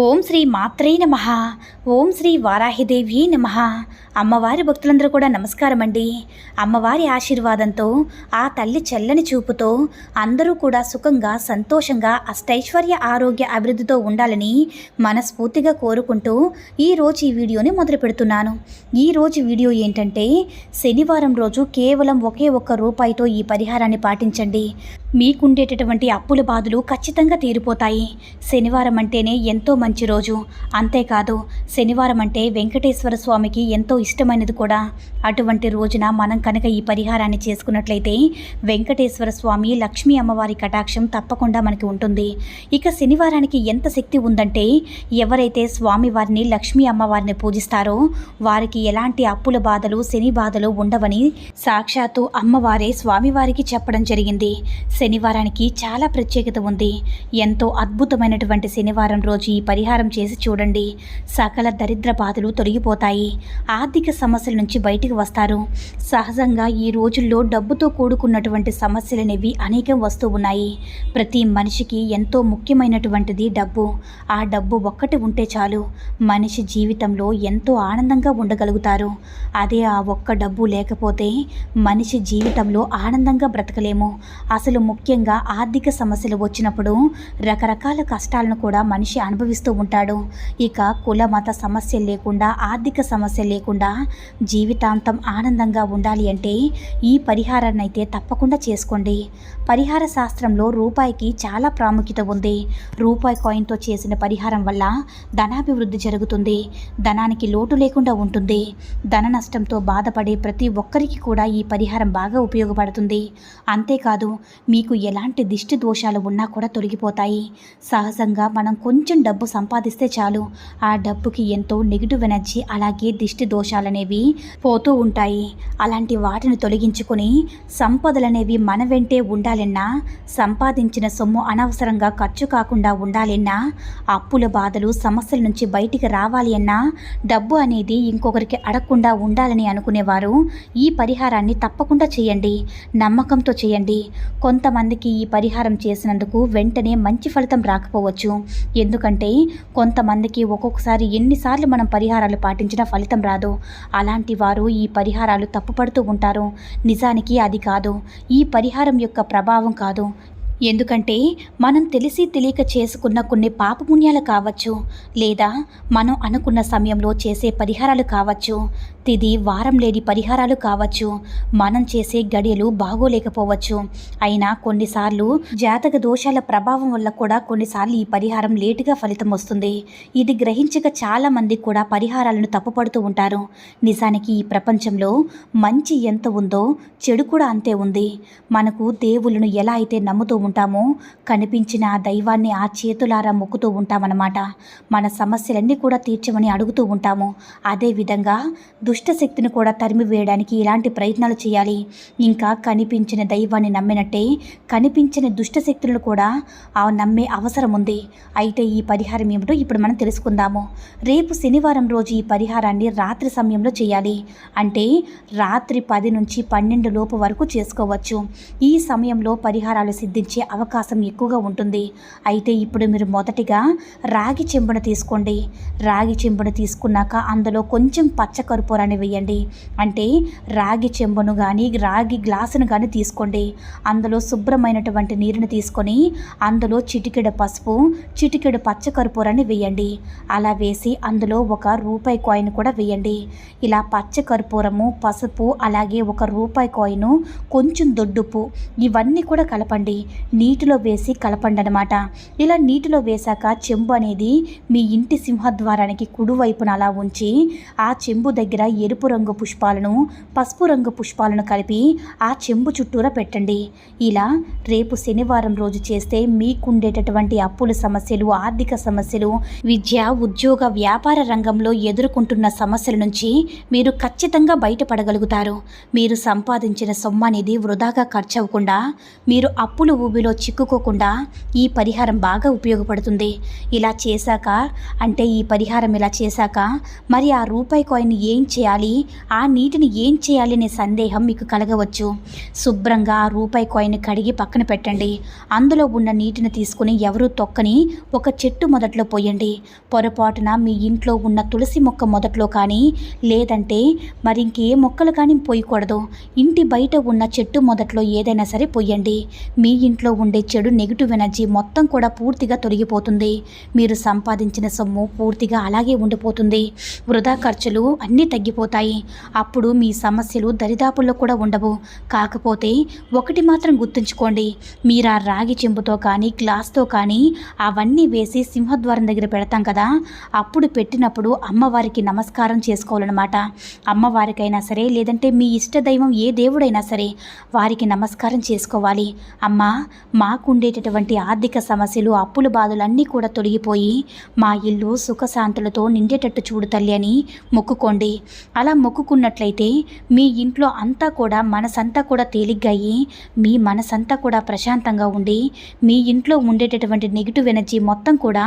ఓం శ్రీ మాత్రే నమ. ఓం శ్రీ వారాహిదేవి నమ. అమ్మవారి భక్తులందరూ కూడా నమస్కారం అండి అమ్మవారి ఆశీర్వాదంతో ఆ తల్లి చెల్లని చూపుతో అందరూ కూడా సుఖంగా సంతోషంగా అష్టైశ్వర్య ఆరోగ్య అభివృద్ధితో ఉండాలని మనస్ఫూర్తిగా కోరుకుంటూ ఈరోజు ఈ వీడియోని మొదలు పెడుతున్నాను. ఈరోజు వీడియో ఏంటంటే శనివారం రోజు కేవలం ఒకే ఒక్క రూపాయితో ఈ పరిహారాన్ని పాటించండి. మీకుండేటటువంటి అప్పుల బాధలు ఖచ్చితంగా తీరిపోతాయి. శనివారం అంటేనే ఎంతో మంచి రోజు. అంతేకాదు శనివారం అంటే వెంకటేశ్వర స్వామికి ఎంతో ఇష్టమైనది కూడా. అటువంటి రోజున మనం కనుక ఈ పరిహారాన్ని చేసుకున్నట్లయితే వెంకటేశ్వర స్వామి లక్ష్మీ అమ్మవారి కటాక్షం తప్పకుండా మనకి ఉంటుంది. ఇక శనివారానికి ఎంత శక్తి ఉందంటే ఎవరైతే స్వామివారిని లక్ష్మీ అమ్మవారిని పూజిస్తారో వారికి ఎలాంటి అప్పుల బాధలు శని బాధలు ఉండవని సాక్షాత్తు అమ్మవారే స్వామివారికి చెప్పడం జరిగింది. శనివారానికి చాలా ప్రత్యేకత ఉంది. ఎంతో అద్భుతమైనటువంటి శనివారం రోజు ఈ పరిహారం చేసి చూడండి. సకల దరిద్ర బాధలు తొలగిపోతాయి. ఆర్థిక సమస్యల నుంచి బయటికి వస్తారు. సహజంగా ఈ రోజుల్లో డబ్బుతో కూడుకున్నటువంటి సమస్యలు అనేవి అనేకం వస్తూ ఉన్నాయి. ప్రతి మనిషికి ఎంతో ముఖ్యమైనటువంటిది డబ్బు. ఆ డబ్బు ఒక్కటి ఉంటే చాలు. మనిషి జీవితంలో ఎంతో ఆనందంగా ఉండగలుగుతారు. అదే ఆ ఒక్క డబ్బు లేకపోతే మనిషి జీవితంలో ఆనందంగా బ్రతకలేము. అసలు ముఖ్యంగా ఆర్థిక సమస్యలు వచ్చినప్పుడు రకరకాల కష్టాలను కూడా మనిషి అనుభవిస్తూ ఉంటాడు. ఇక కుల మత సమస్యలు లేకుండా ఆర్థిక సమస్యలు లేకుండా జీవితాంతం ఆనందంగా ఉండాలి అంటే ఈ పరిహారాన్ని అయితే తప్పకుండా చేసుకోండి. పరిహార శాస్త్రంలో రూపాయికి చాలా ప్రాముఖ్యత ఉంది. రూపాయి కాయిన్తో చేసిన పరిహారం వల్ల ధనాభివృద్ధి జరుగుతుంది. ధనానికి లోటు లేకుండా ఉంటుంది. ధన నష్టంతో బాధపడే ప్రతి ఒక్కరికి కూడా ఈ పరిహారం బాగా ఉపయోగపడుతుంది. అంతేకాదు మీ మీకు ఎలాంటి దిష్టి దోషాలు ఉన్నా కూడా తొలగిపోతాయి. సహజంగా మనం కొంచెం డబ్బు సంపాదిస్తే చాలు. ఆ డబ్బుకి ఎంతో నెగిటివ్ ఎనర్జీ అలాగే దిష్టి దోషాలనేవి పోతూ ఉంటాయి. అలాంటి వాటిని తొలగించుకొని సంపదలనేవి మన వెంటే ఉండాలన్నా సంపాదించిన సొమ్ము అనవసరంగా ఖర్చు కాకుండా ఉండాలన్నా అప్పుల బాధలు సమస్యల నుంచి బయటికి రావాలి అన్నా డబ్బు అనేది ఇంకొకరికి అడగకుండా ఉండాలని అనుకునేవారు ఈ పరిహారాన్ని తప్పకుండా చేయండి. నమ్మకంతో చేయండి. కొంత కొంతమందికి ఈ పరిహారం చేసినందుకు వెంటనే మంచి ఫలితం రాకపోవచ్చు. ఎందుకంటే కొంతమందికి ఒక్కొక్కసారి ఎన్నిసార్లు మనం పరిహారాలు పాటించినా ఫలితం రాదు. అలాంటి వారు ఈ పరిహారాలు తప్పుపడుతూ ఉంటారు. నిజానికి అది కాదు. ఈ పరిహారం యొక్క ప్రభావం కాదు. ఎందుకంటే మనం తెలిసి తెలియక చేసుకున్న కొన్ని పాపపుణ్యాలు కావచ్చు లేదా మనం అనుకున్న సమయంలో చేసే పరిహారాలు కావచ్చు తిది వారం లేని పరిహారాలు కావచ్చు మనం చేసే గడియలు బాగోలేకపోవచ్చు. అయినా కొన్నిసార్లు జాతక దోషాల ప్రభావం వల్ల కూడా కొన్నిసార్లు ఈ పరిహారం లేటుగా ఫలితం వస్తుంది. ఇది గ్రహించక చాలామంది కూడా పరిహారాలను తప్పుపడుతూ ఉంటారు. నిజానికి ఈ ప్రపంచంలో మంచి ఎంత ఉందో చెడు కూడా అంతే ఉంది. మనకు దేవుళ్ళను ఎలా అయితే నమ్ముతూ ఉంటామో కనిపించిన ఆ దైవాన్ని ఆ చేతులారా మొక్కుతూ ఉంటామన్నమాట. మన సమస్యలన్నీ కూడా తీర్చమని అడుగుతూ ఉంటాము. అదేవిధంగా దుష్టశక్తిని కూడా తరిమి వేయడానికి ఇలాంటి ప్రయత్నాలు చేయాలి. ఇంకా కనిపించిన దైవాన్ని నమ్మినట్టే కనిపించిన దుష్టశక్తులను కూడా ఆ నమ్మే అవసరం ఉంది. అయితే ఈ పరిహారం ఏమిటో ఇప్పుడు మనం తెలుసుకుందాము. రేపు శనివారం రోజు ఈ పరిహారాన్ని రాత్రి సమయంలో చేయాలి. అంటే రాత్రి పది నుంచి పన్నెండు లోపు వరకు చేసుకోవచ్చు. ఈ సమయంలో పరిహారాలు సిద్ధించి అవకాశం ఎక్కువగా ఉంటుంది. అయితే ఇప్పుడు మీరు మొదటిగా రాగి చెంబును తీసుకోండి. రాగి చెంబును తీసుకున్నాక అందులో కొంచెం పచ్చ కర్పూరాన్ని వేయండి. అంటే రాగి చెంబును కానీ రాగి గ్లాసును కానీ తీసుకోండి. అందులో శుభ్రమైనటువంటి నీరుని తీసుకొని అందులో చిటికెడు పసుపు చిటికెడు పచ్చకర్పూరాన్ని వేయండి. అలా వేసి అందులో ఒక రూపాయి కాయిన్ కూడా వేయండి. ఇలా పచ్చకర్పూరము పసుపు అలాగే ఒక రూపాయి కాయిన్ కొంచెం దొడ్డుపు ఇవన్నీ కూడా కలపండి. నీటిలో వేసి కలపండి అనమాట ఇలా నీటిలో వేశాక చెంబు అనేది మీ ఇంటి సింహద్వారానికి కుడివైపున అలా ఉంచి ఆ చెంబు దగ్గర ఎరుపు రంగు పుష్పాలను పసుపు రంగు పుష్పాలను కలిపి ఆ చెంబు చుట్టూరా పెట్టండి. ఇలా రేపు శనివారం రోజు చేస్తే మీకుండేటటువంటి అప్పుల సమస్యలు ఆర్థిక సమస్యలు విద్య ఉద్యోగ వ్యాపార రంగంలో ఎదుర్కొంటున్న సమస్యల నుంచి మీరు ఖచ్చితంగా బయటపడగలుగుతారు. మీరు సంపాదించిన సొమ్ము అనేది వృధాగా ఖర్చు అవ్వకుండా మీరు అప్పులు ఊబిలో చిక్కుకోకుండా ఈ పరిహారం బాగా ఉపయోగపడుతుంది. ఇలా చేశాక అంటే ఈ పరిహారం ఇలా చేశాక మరి ఆ రూపాయి కాయిన్ ఏం చేయాలి ఆ నీటిని ఏం చేయాలి అనే సందేహం మీకు కలగవచ్చు. శుభ్రంగా ఆ రూపాయి కాయిన్ కడిగి పక్కన పెట్టండి. అందులో ఉన్న నీటిని తీసుకుని ఎవరూ తొక్కని ఒక చెట్టు మొదట్లో పోయండి. పొరపాటున మీ ఇంట్లో ఉన్న తులసి మొక్క మొదట్లో కానీ లేదంటే మరి ఇంకే మొక్కలు కానీ పోయకూడదు. ఇంటి బయట ఉన్న చెట్టు మొదట్లో ఏదైనా సరే పోయండి. మీ ఇంట్లో ఉండే చెడు నెగిటివ్ ఎనర్జీ మొత్తం కూడా పూర్తిగా తొలగిపోతుంది. మీరు సంపాదించిన సొమ్ము పూర్తిగా అలాగే ఉండిపోతుంది. వృధా ఖర్చులు అన్నీ తగ్గిపోతాయి. అప్పుడు మీ సమస్యలు దరిదాపుల్లో కూడా ఉండవు. కాకపోతే ఒకటి మాత్రం గుర్తుంచుకోండి. మీరు ఆ రాగి చెంబుతో కానీ గ్లాస్తో కానీ అవన్నీ వేసి సింహద్వారం దగ్గర పెడతాం కదా? అప్పుడు పెట్టినప్పుడు అమ్మవారికి నమస్కారం చేసుకోవాలన్నమాట. అమ్మవారికైనా సరే లేదంటే మీ ఇష్ట దైవం ఏ దేవుడైనా సరే వారికి నమస్కారం చేసుకోవాలి. అమ్మ మాకుండేటటువంటి ఆర్థిక సమస్యలు అప్పుల బాధలు అన్నీ కూడా తొలగిపోయి మా ఇల్లు సుఖశాంతులతో నిండేటట్టు చూడు తల్లి అని మొక్కుకోండి. అలా మొక్కుకున్నట్లయితే మీ ఇంట్లో అంతా కూడా మనసంతా కూడా తేలిగ్గాయి మీ మనసంతా కూడా ప్రశాంతంగా ఉండి మీ ఇంట్లో ఉండేటటువంటి నెగిటివ్ ఎనర్జీ మొత్తం కూడా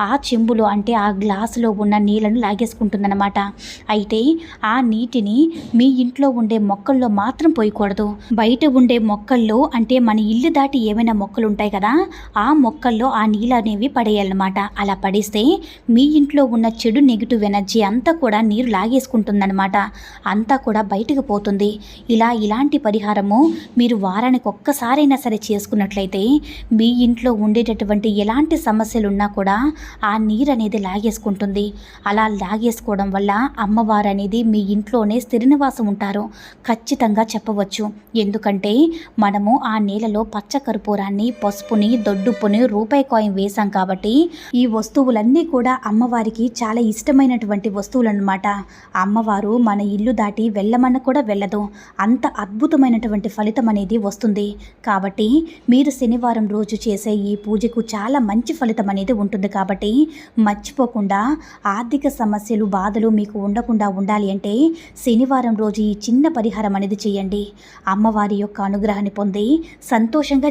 ఆ చెంబులో అంటే ఆ గ్లాసులో ఉన్న నీళ్ళను లాగేసుకుంటుందన్నమాట. అయితే ఆ నీటిని మీ ఇంట్లో ఉండే మొక్కల్లో మాత్రం పోయకూడదు. బయట ఉండే మొక్కల్లో అంటే మన ఇల్లు దాటి ఏమైనా మొక్కలు ఉంటాయి కదా ఆ మొక్కల్లో ఆ నీళ్ళు అనేవి పడేయాలన్నమాట. అలా పడేస్తే మీ ఇంట్లో ఉన్న చెడు నెగిటివ్ ఎనర్జీ అంతా కూడా నీరు లాగేసుకుంటుందన్నమాట. అంతా కూడా బయటకు పోతుంది. ఇలా ఇలాంటి పరిహారము మీరు వారానికి ఒక్కసారైనా సరే చేసుకున్నట్లయితే మీ ఇంట్లో ఉండేటటువంటి ఎలాంటి సమస్యలు ఉన్నా కూడా ఆ నీరు అనేది లాగేసుకుంటుంది. అలా లాగేసుకోవడం వల్ల అమ్మవారు అనేది మీ ఇంట్లోనే స్థిర నివాసం ఉంటారు. ఖచ్చితంగా చెప్పవచ్చు. ఎందుకంటే మనము ఆ నేలలో పచ్చ కర్పూరాన్ని పసుపుని దొడ్డుప్పుని రూపాయి కాయిన్ వేశాం కాబట్టి ఈ వస్తువులన్నీ కూడా అమ్మవారికి చాలా ఇష్టమైనటువంటి వస్తువులు అనమాట అమ్మవారు మన ఇల్లు దాటి వెళ్ళమన్న కూడా వెళ్ళదు. అంత అద్భుతమైనటువంటి ఫలితం అనేది వస్తుంది. కాబట్టి మీరు శనివారం రోజు చేసే ఈ పూజకు చాలా మంచి ఫలితం అనేది ఉంటుంది కాబట్టి మర్చిపోకుండా ఆర్థిక సమస్యలు బాధలు మీకు ఉండకుండా ఉండాలి అంటే శనివారం రోజు ఈ చిన్న పరిహారం అనేది చేయండి. అమ్మవారి యొక్క అనుగ్రహాన్ని పొంది సంతోషంగా